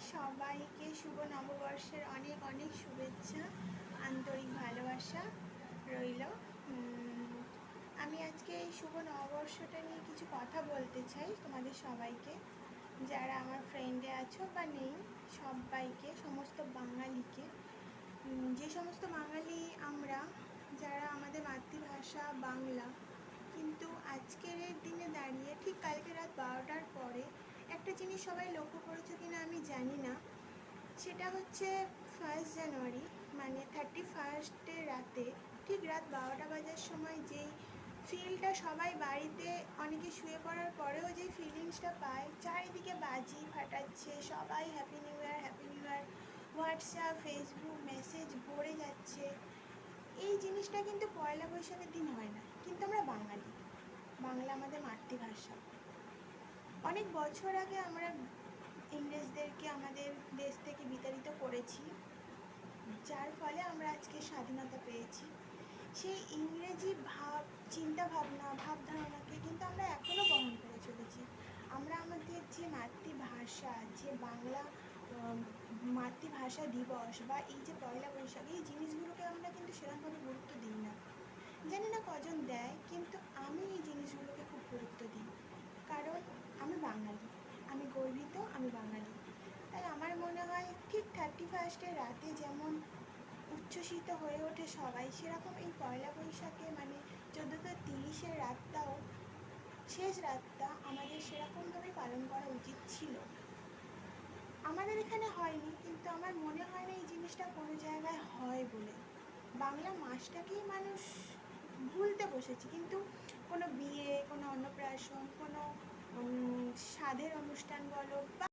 সবাইকে শুভ নববর্ষের অনেক অনেক শুভেচ্ছা, আন্তরিক ভালোবাসা রইল। আমি আজকে এই শুভ নববর্ষটা নিয়ে কিছু কথা বলতে চাই তোমাদের সবাইকে। যারা আমার ফ্রেন্ডে আছো বা নেই, সবাইকে, সমস্ত বাঙালিকে। যে সমস্ত বাঙালি আমরা, যারা আমাদের মাতৃভাষা বাংলা, কিন্তু আজকের দিনে একটা জিনিস সবাই লক্ষ্য করেছ কিনা আমি জানি না। সেটা হচ্ছে ফার্স্ট জানুয়ারি মানে থার্টি ফার্স্টের রাতে, ঠিক রাত বারোটা বাজার সময় যেই ফিলটা সবাই বাড়িতে অনেকে শুয়ে পড়ার পরেও যেই ফিলিংসটা পায়, চারিদিকে বাজি ফাটাচ্ছে, সবাই happy new year happy new year WhatsApp Facebook message ভরে যাচ্ছে। এই জিনিসটা কিন্তু পয়লা বৈশাখের দিন হয় না, কিন্তু আমরা বাঙালি। বাংলা আমাদের মাতৃভাষা। অনেক বছর আগে আমরা ইংরেজদেরকে আমাদের দেশ থেকে বিতাড়িত করেছি, যার ফলে আমরা আজকে স্বাধীনতা পেয়েছি। সেই ইংরেজি ভাব চিন্তা ভাবনা ভাবধারণাকে কিন্তু আমরা এখনও বহন করে চলেছি। আমরা আমাদের যে মাতৃভাষা, যে বাংলা মাতৃভাষা দিবস বা এই যে পয়লা বৈশাখ, এই জিনিসগুলোকে আমরা কিন্তু সেরকমভাবে গুরুত্ব দিই না। জানি না কজন দেয়, কিন্তু আমি এই জিনিসগুলোকে খুব গুরুত্ব দিই কারণ আমি বাঙালি আমি গর্বিত আমি বাঙালি। তাই আমার মনে হয় ঠিক থার্টি ফার্স্টের রাতে যেমন উচ্ছ্বসিত হয়ে ওঠে সবাই, সেরকম এই পয়লা বৈশাখে মানে চোদ্দোশো তিরিশের রাতটাও, শেষ রাতটা আমাদের সেরকমভাবে পালন করা উচিত ছিল। আমাদের এখানে হয়নি, কিন্তু আমার মনে হয় না এই জিনিসটা কোনো জায়গায় হয় বলে। বাংলা মাসটাকেই মানুষ ভুলতে বসেছে, কিন্তু কোনো বিয়ে, কোনো অন্নপ্রাশন, কোনো স্বাদের অনুষ্ঠান বলো বা